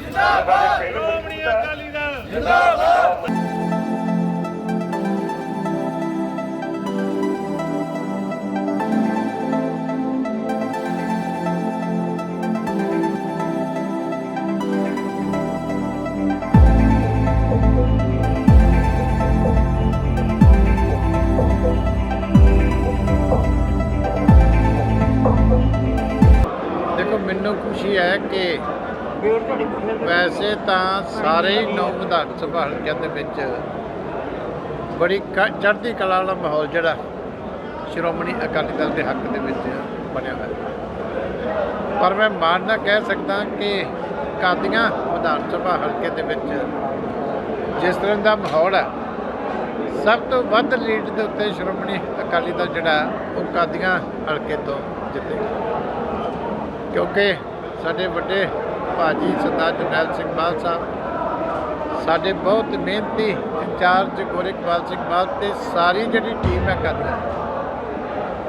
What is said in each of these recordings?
ਜਿੰਦਾਬਾਦ ਸ਼੍ਰੋਮਣੀ ਅਕਾਲੀ ਦਲ ਦੇਖੋ ਮੈਨੂੰ ਖੁਸ਼ੀ ਹੈ ਕਿ ਵੈਸੇ ਤਾਂ ਸਾਰੇ ਹੀ ਨੌ ਵਿਧਾਨ ਸਭਾ ਹਲਕਿਆਂ ਦੇ ਵਿੱਚ ਬੜੀ ਕ- ਚੜ੍ਹਦੀ ਕਲਾ ਵਾਲਾ ਮਾਹੌਲ ਜਿਹੜਾ ਸ਼੍ਰੋਮਣੀ ਅਕਾਲੀ ਦਲ ਦੇ ਹੱਕ ਦੇ ਵਿੱਚ ਬਣਿਆ ਹੋਇਆ। ਪਰ ਮੈਂ ਮਾਣ ਨਾਲ ਕਹਿ ਸਕਦਾ ਕਿ ਕਾਦੀਆਂ ਵਿਧਾਨ ਸਭਾ ਹਲਕੇ ਦੇ ਵਿੱਚ ਜਿਸ ਤਰ੍ਹਾਂ ਦਾ ਮਾਹੌਲ ਹੈ, ਸਭ ਤੋਂ ਵੱਧ ਲੀਡ ਦੇ ਉੱਤੇ ਸ਼੍ਰੋਮਣੀ ਅਕਾਲੀ ਦਲ ਜਿਹੜਾ ਉਹ ਕਾਦੀਆਂ ਹਲਕੇ ਤੋਂ ਜਿੱਤੇਗਾ ਕਿਉਂਕਿ ਸਾਡੇ ਵੱਡੇ ਭਾਜੀ ਸਰਦਾਰ ਜਰਨੈਲ ਸਿੰਘ ਮਾਨ ਸਾਹਿਬ ਸਾਡੇ ਬਹੁਤ ਮਿਹਨਤੀ ਇੰਚਾਰਜ ਗੋਰਿਕਪਾਲ ਸਿੰਘ ਬਾਲ ਤੇ ਸਾਰੀ ਜਿਹੜੀ ਟੀਮ ਹੈ ਕਰਦੀ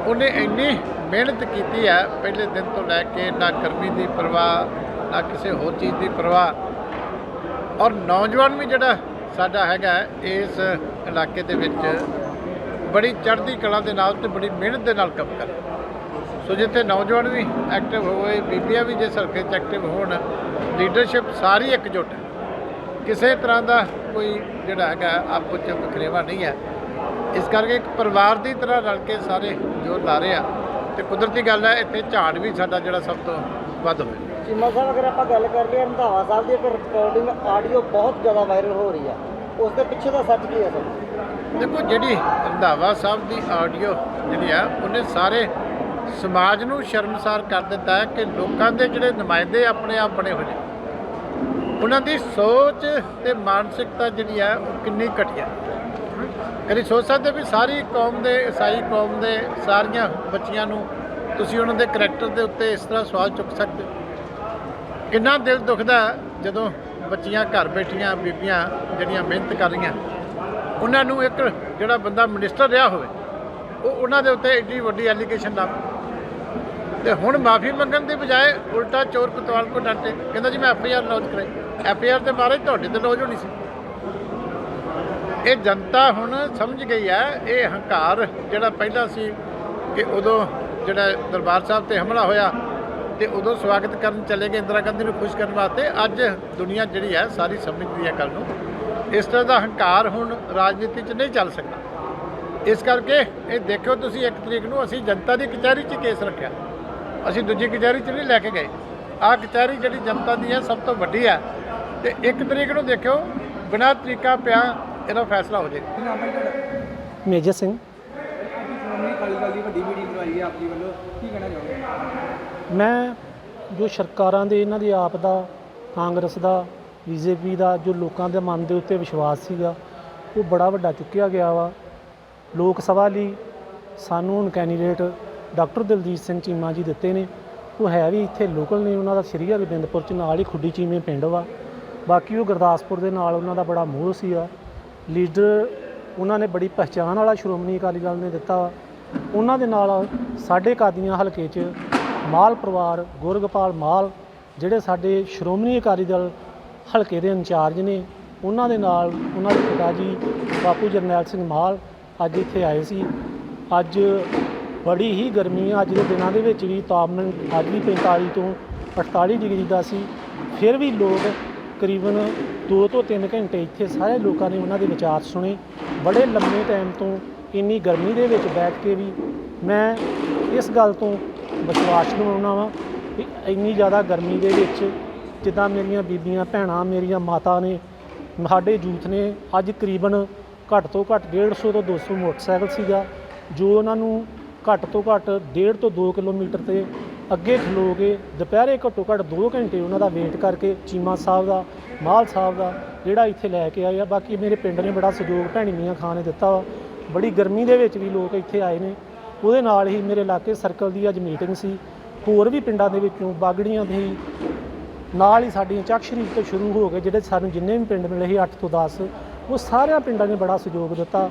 ਉਹਨੇ ਇੰਨੀ ਮਿਹਨਤ ਕੀਤੀ ਹੈ, ਪਹਿਲੇ ਦਿਨ ਤੋਂ ਲੈ ਕੇ ਨਾ ਗਰਮੀ ਦੀ ਪਰਵਾਹ, ਨਾ ਕਿਸੇ ਹੋਰ ਚੀਜ਼ ਦੀ ਪਰਵਾਹ। ਔਰ ਨੌਜਵਾਨ ਵੀ ਜਿਹੜਾ ਸਾਡਾ ਹੈਗਾ ਇਸ ਇਲਾਕੇ ਦੇ ਵਿੱਚ ਬੜੀ ਚੜ੍ਹਦੀ ਕਲਾ ਦੇ ਨਾਲ ਤੇ ਬੜੀ ਮਿਹਨਤ ਦੇ ਨਾਲ ਕੰਮ ਕਰਦਾ ਸੋ ਜਿੱਥੇ ਨੌਜਵਾਨ ਵੀ ਐਕਟਿਵ ਹੋਏ ਬੀਬੀਆਂ ਵੀ ਜੇ ਹਲਕੇ 'ਚ ਐਕਟਿਵ ਹੋਣ ਲੀਡਰਸ਼ਿਪ ਸਾਰੀ ਇਕਜੁੱਟ ਹੈ। ਕਿਸੇ ਤਰ੍ਹਾਂ ਦਾ ਕੋਈ ਜਿਹੜਾ ਹੈਗਾ ਆਪੋ 'ਚ ਵਖਰੇਵਾ ਨਹੀਂ ਹੈ। ਇਸ ਕਰਕੇ ਇੱਕ ਪਰਿਵਾਰ ਦੀ ਤਰ੍ਹਾਂ ਰਲ ਕੇ ਸਾਰੇ ਜੋਰ ਲਾ ਰਹੇ ਆ। ਤੇ ਕੁਦਰਤੀ ਗੱਲ ਹੈ ਇੱਥੇ ਝਾੜ ਵੀ ਸਾਡਾ ਜਿਹੜਾ ਸਭ ਤੋਂ ਵੱਧ ਹੋਇਆ। ਚੀਮਾ ਸਾਹਿਬ ਅਗਰ ਆਪਾਂ ਗੱਲ ਕਰ ਲਈਏ ਰੰਧਾਵਾ ਸਾਹਿਬ ਦੀ ਇੱਕ ਰਿਕਾਰਡਿੰਗ ਆਡੀਓ ਬਹੁਤ ਜ਼ਿਆਦਾ ਵਾਇਰਲ ਹੋ ਰਹੀ ਆ। ਉਸ ਦੇ ਪਿੱਛੇ ਦਾ ਸੱਚ ਕੀ ਹੈ ਸਰ? ਦੇਖੋ ਜਿਹੜੀ ਰੰਧਾਵਾ ਸਾਹਿਬ ਦੀ ਆਡੀਓ ਜਿਹੜੀ ਆ ਉਹਨੇ ਸਾਰੇ ਸਮਾਜ ਨੂੰ ਸ਼ਰਮਸਾਰ ਕਰ ਦਿੱਤਾ ਹੈ ਕਿ ਲੋਕਾਂ ਦੇ ਜਿਹੜੇ ਨੁਮਾਇੰਦੇ ਆਪਣੇ ਆਪ ਬਣੇ ਹੋਏ ਨੇ, ਉਹਨਾਂ ਦੀ ਸੋਚ ਤੇ ਮਾਨਸਿਕਤਾ ਜਿਹੜੀ ਹੈ ਉਹ ਕਿੰਨੀ ਘਟੀਆ ਕਦੀ ਸੋਚ ਸਕਦੇ ਵੀ ਸਾਰੀ ਕੌਮ ਦੇ, ਈਸਾਈ ਕੌਮ ਦੇ ਸਾਰੀਆਂ ਬੱਚੀਆਂ ਨੂੰ ਤੁਸੀਂ ਉਹਨਾਂ ਦੇ ਕਰੈਕਟਰ ਦੇ ਉੱਤੇ ਇਸ ਤਰ੍ਹਾਂ ਸਵਾਲ ਚੁੱਕ ਸਕਦੇ ਹੋ? ਕਿੰਨਾ ਦਿਲ ਦੁਖਦਾ ਜਦੋਂ ਬੱਚੀਆਂ ਘਰ ਬੈਠੀਆਂ, ਬੀਬੀਆਂ ਜਿਹੜੀਆਂ ਮਿਹਨਤ ਕਰ ਰਹੀਆਂ, ਉਹਨਾਂ ਨੂੰ ਇੱਕ ਜਿਹੜਾ ਬੰਦਾ ਮਿਨਿਸਟਰ ਰਿਹਾ ਹੋਵੇ, ਉਹ ਉਹਨਾਂ ਦੇ ਉੱਤੇ ਐਡੀ ਵੱਡੀ ਐਲੀਗੇਸ਼ਨ ਲਾ ਤੇ ਹੁਣ ਮਾਫੀ ਮੰਗਣ ਦੀ ਬਜਾਏ ਉਲਟਾ ਚੋਰ ਪਤਵਾਲ ਕੋ ਡਾਂਟੇ ਕਹਿੰਦਾ ਜੀ, ਮੈਂ ਐਫ ਆਈ ਆਰ ਲੌਂਚ ਕਰਾਈ। ਐਫ ਆਈ ਆਰ ਤੇ ਮਾਰੇ ਤੁਹਾਡੇ ਤੇ ਲੌਂਚ ਹੋਣੀ ਸੀ। ਇਹ ਜਨਤਾ ਹੁਣ ਸਮਝ ਗਈ ਹੈ, ਇਹ ਹੰਕਾਰ ਜਿਹੜਾ ਪਹਿਲਾਂ ਸੀ ਕਿ ਉਦੋਂ ਜਿਹੜਾ ਦਰਬਾਰ ਸਾਹਿਬ ਤੇ ਹਮਲਾ ਹੋਇਆ ਤੇ ਉਦੋਂ ਸਵਾਗਤ ਕਰਨ ਚਲੇ ਗਏ ਇੰਦਰਾ ਗਾਂਧੀ ਨੂੰ ਖੁਸ਼ ਕਰਨ ਵਾਸਤੇ। ਅੱਜ ਦੁਨੀਆ ਜਿਹੜੀ ਹੈ, ਸਾਰੀ ਸਮਝਦੀ ਹੈ ਗੱਲ ਨੂੰ। ਇਸ ਤਰ੍ਹਾਂ ਦਾ ਹੰਕਾਰ ਹੁਣ ਰਾਜਨੀਤੀ 'ਚ ਨਹੀਂ ਚੱਲ ਸਕਦਾ। ਇਸ ਕਰਕੇ ਇਹ ਦੇਖਿਓ ਤੁਸੀਂ ਇੱਕ ਤਰੀਕ ਨੂੰ ਅਸੀਂ ਜਨਤਾ ਦੀ ਕਚਹਿਰੀ 'ਚ ਕੇਸ ਰੱਖਿਆ। ਅਸੀਂ ਦੂਜੀ ਕਚਹਿਰੀ 'ਚ ਨਹੀਂ ਲੈ ਕੇ ਗਏ। ਆਹ ਕਚਹਿਰੀ ਜਿਹੜੀ ਜਨਤਾ ਦੀ ਹੈ, ਸਭ ਤੋਂ ਵੱਡੀ ਹੈ। ਤੇ ਇੱਕ ਤਰੀਕ ਨੂੰ ਦੇਖਿਓ, ਬਿਨਾਂ ਤਰੀਕਾ ਪਿਆ, ਇਹਦਾ ਫੈਸਲਾ ਹੋ ਜਾਏਗਾ ਮੇਜਰ ਸਿੰਘ। ਸ਼੍ਰੋਮਣੀ ਵੱਡੀ ਮੀਟਿੰਗ ਕਰਵਾਈ ਹੈ ਆਪਣੀ ਵੱਲੋਂ ਕੀ ਕਹਿਣਾ ਚਾਹੋਗੇ ਮੈਂ ਜੋ ਸਰਕਾਰਾਂ ਦੇ, ਇਹਨਾਂ ਦੇ ਆਪ ਦਾ, ਕਾਂਗਰਸ ਦਾ, ਬੀਜੇਪੀ ਦਾ, ਜੋ ਲੋਕਾਂ ਦੇ ਮਨ ਦੇ ਉੱਤੇ ਵਿਸ਼ਵਾਸ ਸੀਗਾ, ਉਹ ਬੜਾ ਵੱਡਾ ਚੁੱਕਿਆ ਗਿਆ ਵਾ। ਲੋਕ ਸਭਾ ਲਈ ਸਾਨੂੰ ਹੁਣ ਕੈਂਡੀਡੇਟ ਡਾਕਟਰ ਦਲਜੀਤ ਸਿੰਘ ਚੀਮਾ ਜੀ ਦਿੱਤੇ ਨੇ। ਉਹ ਹੈ ਵੀ ਇੱਥੇ ਲੋਕਲ ਨੇ, ਉਹਨਾਂ ਦਾ ਸ੍ਰੀ ਹਰਗੋਬਿੰਦਪੁਰ ਚ ਨਾਲ ਹੀ ਖੁੱਡੀ ਚੀਮੇ ਪਿੰਡ ਵਾ। ਬਾਕੀ ਉਹ ਗੁਰਦਾਸਪੁਰ ਦੇ ਨਾਲ ਉਹਨਾਂ ਦਾ ਬੜਾ ਮੋਹ ਸੀ ਆ। ਲੀਡਰ ਉਹਨਾਂ ਨੇ ਬੜੀ ਪਹਿਚਾਣ ਵਾਲਾ ਸ਼੍ਰੋਮਣੀ ਅਕਾਲੀ ਦਲ ਨੇ ਦਿੱਤਾ ਉਹਨਾਂ ਦੇ ਨਾਲ ਸਾਡੇ ਕਾਦੀਆਂ ਹਲਕੇ 'ਚ ਮਾਲ ਪਰਿਵਾਰ ਗੁਰਗਪਾਲ ਮਾਲ, ਜਿਹੜੇ ਸਾਡੇ ਸ਼੍ਰੋਮਣੀ ਅਕਾਲੀ ਦਲ ਹਲਕੇ ਦੇ ਇੰਚਾਰਜ ਨੇ, ਉਹਨਾਂ ਦੇ ਨਾਲ ਉਹਨਾਂ ਦੇ ਪਿਤਾ ਜੀ ਬਾਪੂ ਜਰਨੈਲ ਸਿੰਘ ਮਾਲ ਅੱਜ ਇੱਥੇ ਆਏ ਸੀ। ਅੱਜ ਬੜੀ ਹੀ ਗਰਮੀ ਆ। ਅੱਜ ਦੇ ਦਿਨਾਂ ਦੇ ਵਿੱਚ ਵੀ ਤਾਪਮਾਨ ਅੱਜ ਵੀ 45 ਤੋਂ 48 ਡਿਗਰੀ ਦਾ ਸੀ। ਫਿਰ ਵੀ ਲੋਕ ਕਰੀਬਨ 2 ਤੋਂ 3 ਘੰਟੇ ਇੱਥੇ ਸਾਰੇ ਲੋਕਾਂ ਨੇ ਉਹਨਾਂ ਦੇ ਵਿਚਾਰ ਸੁਣੇ। ਬੜੇ ਲੰਮੇ ਟਾਈਮ ਤੋਂ ਇੰਨੀ ਗਰਮੀ ਦੇ ਵਿੱਚ ਬੈਠ ਕੇ ਵੀ ਮੈਂ ਇਸ ਗੱਲ ਤੋਂ ਵਿਸ਼ਵਾਸ ਦਿਵਾਉਣਾ ਵਾਂ ਕਿ ਇੰਨੀ ਜ਼ਿਆਦਾ ਗਰਮੀ ਦੇ ਵਿੱਚ ਜਿੱਦਾਂ ਮੇਰੀਆਂ ਬੀਬੀਆਂ, ਭੈਣਾਂ, ਮੇਰੀਆਂ ਮਾਤਾ ਨੇ, ਸਾਡੇ ਯੂਥ ਨੇ ਅੱਜ ਕਰੀਬਨ ਘੱਟ ਤੋਂ ਘੱਟ 150 ਤੋਂ 200 ਮੋਟਰਸਾਈਕਲ ਸੀਗਾ, ਜੋ ਉਹਨਾਂ ਨੂੰ ਘੱਟ ਤੋਂ ਘੱਟ 1.5 ਤੋਂ 2 ਕਿਲੋਮੀਟਰ ਤੇ ਅੱਗੇ ਖਲੋ ਕੇ ਦੁਪਹਿਰੇ ਘੱਟੋ ਘੱਟ 2 ਘੰਟੇ ਉਹਨਾਂ ਦਾ ਵੇਟ ਕਰਕੇ ਚੀਮਾ ਸਾਹਿਬ ਦਾ, ਮਾਲ ਸਾਹਿਬ ਦਾ, ਜਿਹੜਾ ਇੱਥੇ ਲੈ ਕੇ ਆਏ ਆ। ਬਾਕੀ ਮੇਰੇ ਪਿੰਡ ਨੇ ਬੜਾ ਸਹਿਯੋਗ ਭੈਣੀ ਮੀਆਂ ਖਾਨ ਨੇ ਦਿੱਤਾ ਵਾ। ਬੜੀ ਗਰਮੀ ਦੇ ਵਿੱਚ ਵੀ ਲੋਕ ਇੱਥੇ ਆਏ ਨੇ। ਉਹਦੇ ਨਾਲ ਹੀ ਮੇਰੇ ਇਲਾਕੇ ਸਰਕਲ ਦੀ ਅੱਜ ਮੀਟਿੰਗ ਸੀ। ਹੋਰ ਵੀ ਪਿੰਡਾਂ ਦੇ ਵਿੱਚੋਂ ਬਾਗੜੀਆਂ ਦੇ ਨਾਲ ਹੀ ਸਾਡੀਆਂ ਚੱਕ ਸ਼ਰੀਫ ਤੋਂ ਸ਼ੁਰੂ ਹੋ ਕੇ ਜਿਹੜੇ ਸਾਨੂੰ ਜਿੰਨੇ ਵੀ ਪਿੰਡ ਮਿਲੇ ਸੀ 8 ਤੋਂ 10 ਉਹ ਸਾਰਿਆਂ ਪਿੰਡਾਂ ਨੇ ਬੜਾ ਸਹਿਯੋਗ ਦਿੱਤਾ।